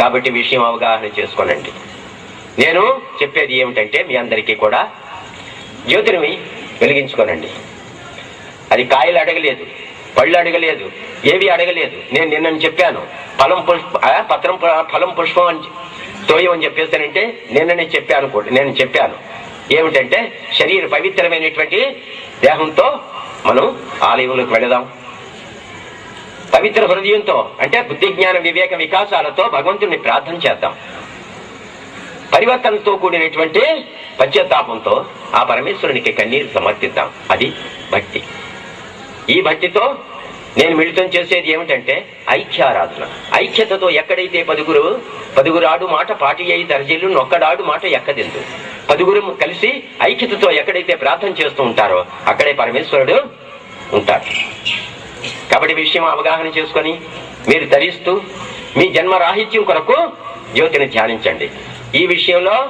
కాబట్టి విషయం అవగాహన చేసుకోనండి. నేను చెప్పేది ఏమిటంటే మీ అందరికీ కూడా జ్యోతిని వెలిగించుకోనండి. అది కాయలు అడగలేదు పళ్ళు అడగలేదు ఏవి అడగలేదు. నేను నిన్న చెప్పాను ఫలం పుష్ప పత్రం ఫలం పుష్పం అని తోయం అని చెప్పేస్తానంటే నిన్ననే చెప్పాను కూడా నేను చెప్పాను. ఏమిటంటే శరీర పవిత్రమైనటువంటి దేహంతో మనం ఆలయంలోకి వెళదాం. పవిత్ర హృదయంతో అంటే బుద్ధి జ్ఞాన వివేక వికాసాలతో భగవంతుడిని ప్రార్థన చేద్దాం. పరివర్తనతో కూడినటువంటి పశ్చాత్తాపంతో ఆ పరమేశ్వరునికి కన్నీరు సమర్పిద్దాం. అది భక్తి. ఈ భక్తితో నేను మిళితం చేసేది ఏమిటంటే ఐక్యారాధన. ఐక్యతతో ఎక్కడైతే పదుగురు పదుగురాడు మాట పాటి అయి దర్జీలు నొక్కడాడు మాట ఎక్కదిందు. పదుగురు కలిసి ఐక్యతతో ఎక్కడైతే ప్రార్థన చేస్తూ ఉంటారో అక్కడే పరమేశ్వరుడు ఉంటాడు. కాబట్టి విషయం అవగాహన చేసుకొని మీరు ధరిస్తూ మీ జన్మ రాహిత్యం కొరకు జ్యోతిని ధ్యానించండి. ఈ విషయంలో